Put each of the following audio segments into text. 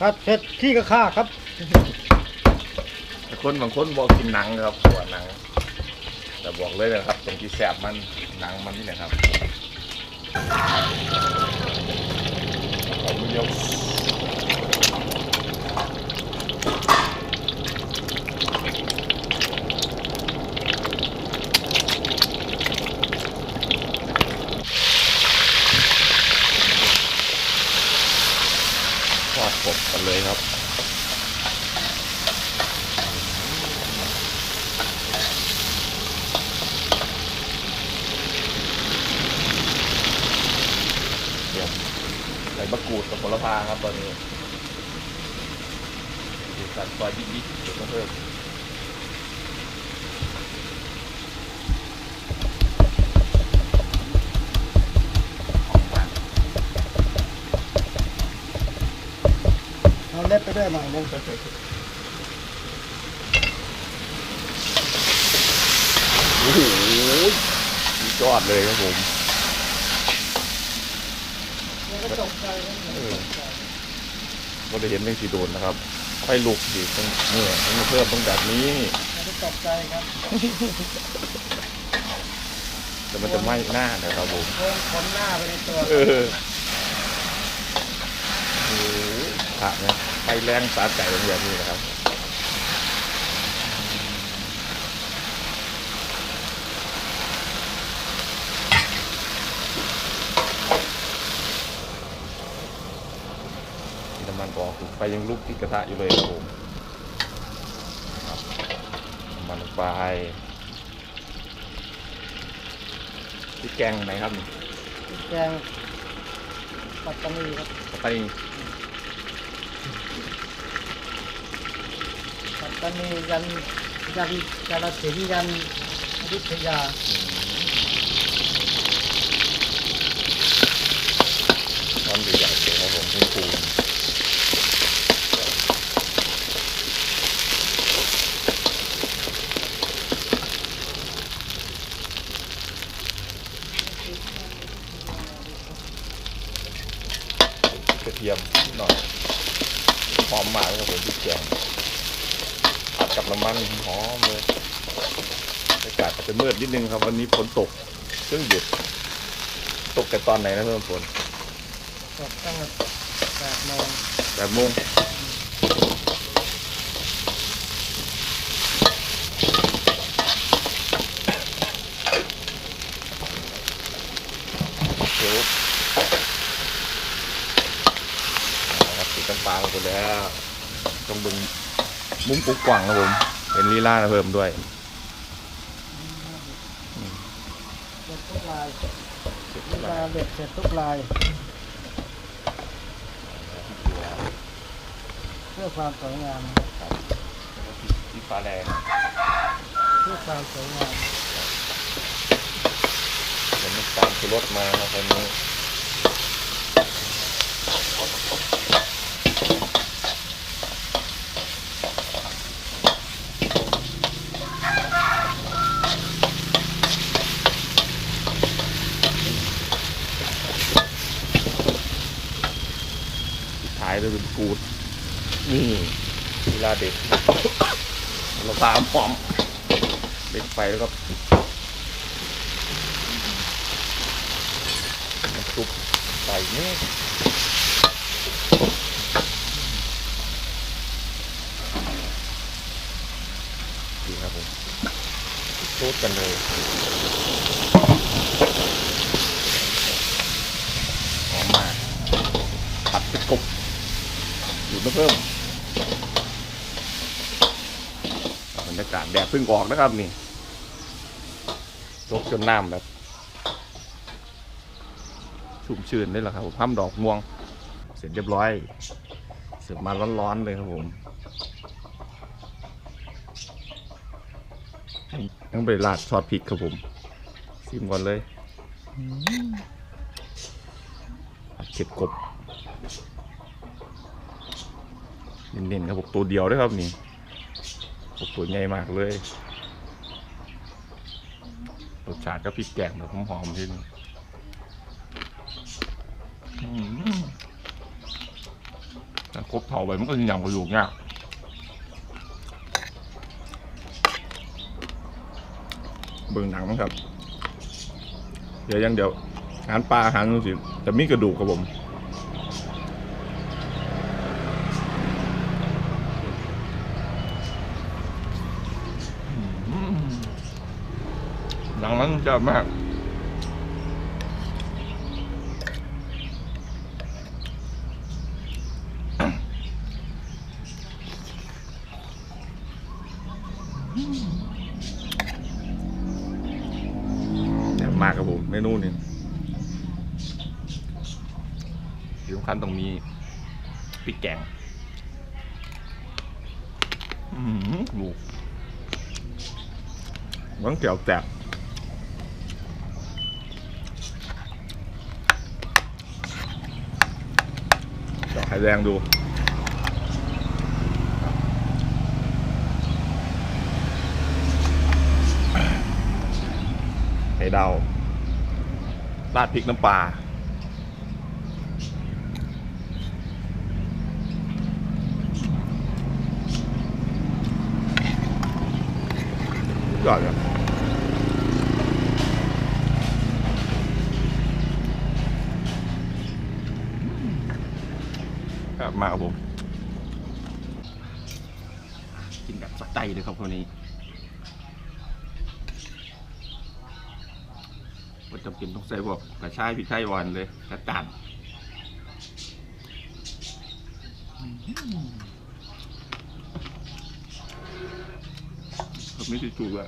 ผับเผ็ดขี้กระค่าครับ คนบางคนบอกกินหนังนะครับหัวหนัง แต่บอกเลยนะครับ ตรงที่แสบมันหนังมันนี่แหละครับขอบคุณยกทอด กันเลยครับ เดี๋ยมใส่มะกรูดกับผลพาครับตอนนี้ดูสันซอยบิ๊กๆเดี๋ยวต้องเพิ่ม เอาเล็บไปด้วยหน่อยนึงโอ้โหมีจอดเลยครับผมแล้วก็ตกใจนะเออก็ได้เห็นเป็นสีโดนนะครับไฟลุกสิต้องเนี่ยต้องเพิ่มต้องแบบนี้แล้วก็ตกใจครับแต่มันจะไหม้หน้านะครับผมโค้งขนหน้าไปในตัวเออโอ้โหผักนะไฟแรงสาใจแบบนี้นะครับมีน้ำมันออกไฟยังลุกที่กระทะอยู่เลยครับผมครับน้ำมันลงไปพริกแกงไหนครับนี่แกงปัตตานีครับปัตตานี ปัตตานียันยันกาลสินยันอยุธยาช้อนใหญ่ๆเลยครับผมคุณครูกระเทียมนิดหน่อยหอมมากเลยครับผมพริกแกง กับน้ำมันหอมเลยบรรยากาศอาจจะมืดนิดนึงครับ วันนี้ฝนตกเครื่องหยุด ตกแต่ตอนไหนนะเพิ่มฝนตกตั้งแต่แปดโมงแปดโมงเดี๋ยวเอาละครับติดน้ำปลาลงไปแล้วต้องดึง มุ้งปุ๊กกว่างครับผมเป็นลีลานะเพิ่มด้วยเด็ดทุกลายเสร็จเวแล้วลาเด็ดเสร็จทุกลาย เพื่อความสวยงามที่ฟ้าแดงเพื่อความสวยงามเดี๋ยวน้ำตาลคือรสมาครับตอนนี้ สุดท้ายเลยเป็นกูด นี่เวลาเด็ก เราตามพร้อมเด็กไปแล้วก็น้ำซุปใส่นี่ดีครับผมรูดกันเลยหอมมากผัดเป็นกบอยู่ มาเพิ่มบรรยากาศแดดเพิ่งออกนะครับนี่รกจนน้ำแบบชุ่มชื้นได้แล้วครับผมห้ามดอกม่วง เสร็จเรียบร้อยเสิร์ฟมาร้อนๆเลยครับผมต้องไปราดซอสพริกครับผมซิมก่อนเลยเผ็ดกบ เน้นๆครับผมตัวเดียวด้วยครับนี่ผมตัวใหญ่มากเลยรสชาติก็พริกแกงแบบหอมๆที่นี่แต่ครบเผาไปมันก็ยังกระดูกยากเบิ่งหนังครับ เดี๋ยวยังเดี๋ยวอาหารปลาอาหารสิจะมีกระดูกครับผม อืม หนังนั้นจะมากแซ่บมากครับผมเมนูนี้ที่สำคัญตรงนี้พริกแกงอืมลูกมันเกี่ยวแตกเดี๋ยว ไข่แดงดู ไข่ดาวราดพริกน้ำปลายอดเลย ครับมาครับผม กินแบบสะใจเลยครับคนนี้ว่าจำเป็นต้องใส่บอกกระชายพริกไทยหวานเลยกระจัดครับไม่ใช่ถูกเล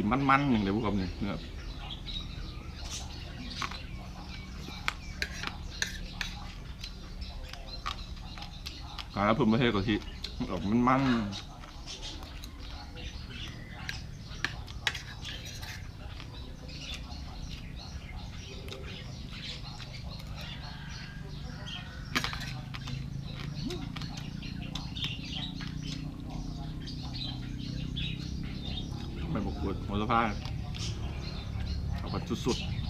ยสีมันๆอย่างเดียวพวกกับนี่เนื้อการรับเพิ่มประเทศกะทิออกมันๆไม่บกปวดหัวสะ พานเอาแบบสุดๆ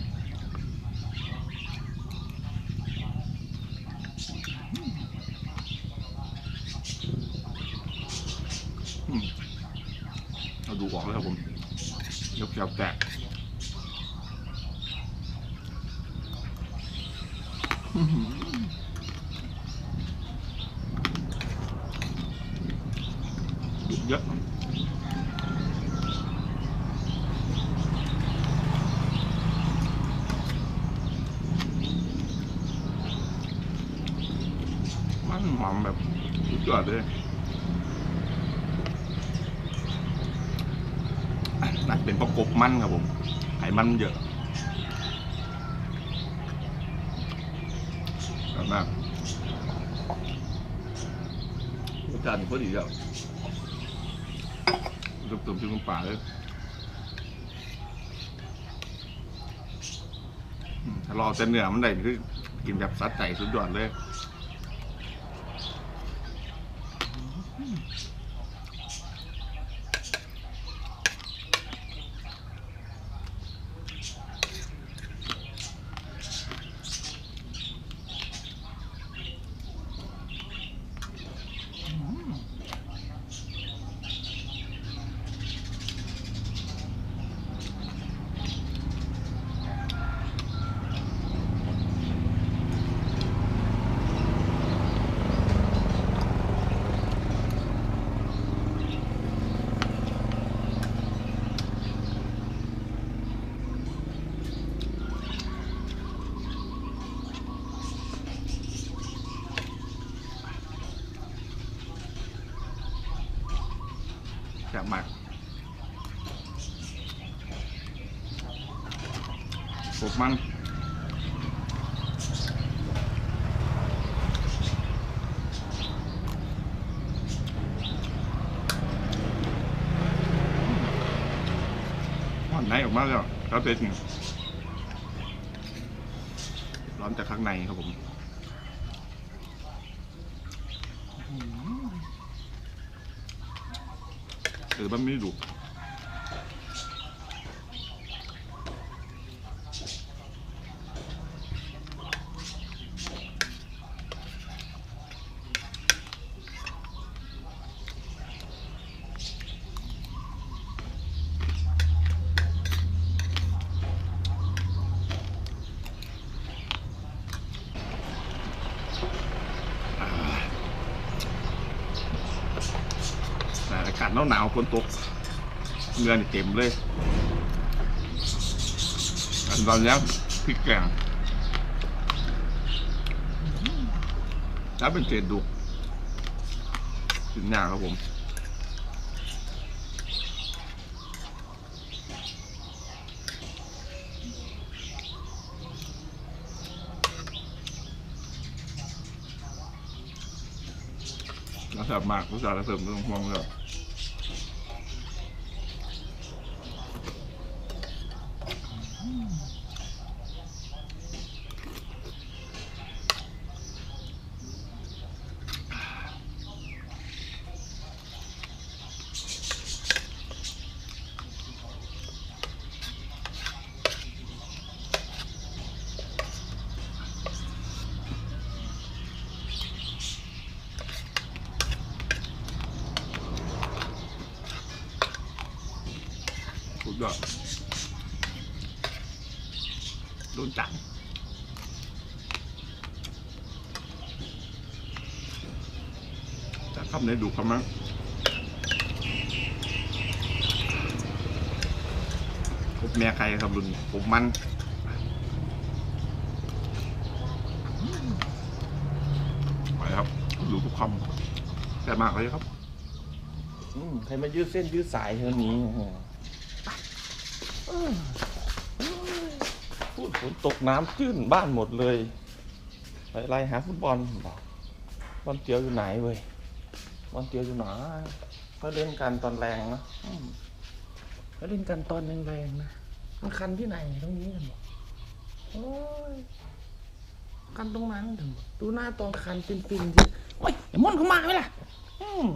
เราดูออกแล้วครับผมยกแจวแตกอื้อหือดุเยอะ มันหอมแบบสุดยอดเลยน่าจะเป็นเพระกบมันครับผมไขมันเยอะแบบมากรสชาติพอดีอะเติมเติมพริกน้ำปลาเลยถ้ารอเส้นเนื้อมันได้คือกินแบบซัดใจสุดยอดเลย แซ่ บมากกบมันร้อนในออกมาแล้วครับเพชรนี่ร้อนจากข้างในครับผม คือมันไศหนาวๆฝนตกเงินเต็มเลยอันตอนนี้พริกแกงแล้วเป็นเศษดุกถึงหน้าครับผมแล้วแบบมากรู้สึกจะเสริมเรื่องห่วงเลย คำไหนดูคำมั้งผมแม่ใครครับรุ่นผมมันไปครับดูทุกคำแต่มากเลยครับใครมายืดเส้นยืดสายเท่านี้พูดฝนตกน้ำตื้นบ้านหมดเลยไปไล่หาฟุตบอลบอกบอลเตียวอยู่ไหนเว้ย บอลเตียวอยู่หนเขาเล่นกันตอนแรงนะก็เขาเล่นกันตอนแรงๆนะมันคันที่ไหนตรงนี้กันบอกโอ้ยคันตรงนั้นถึงดูหน้าตอนคันปินๆที่โอ้ยไอ้มนเข้ามาไหมล่ะ อืม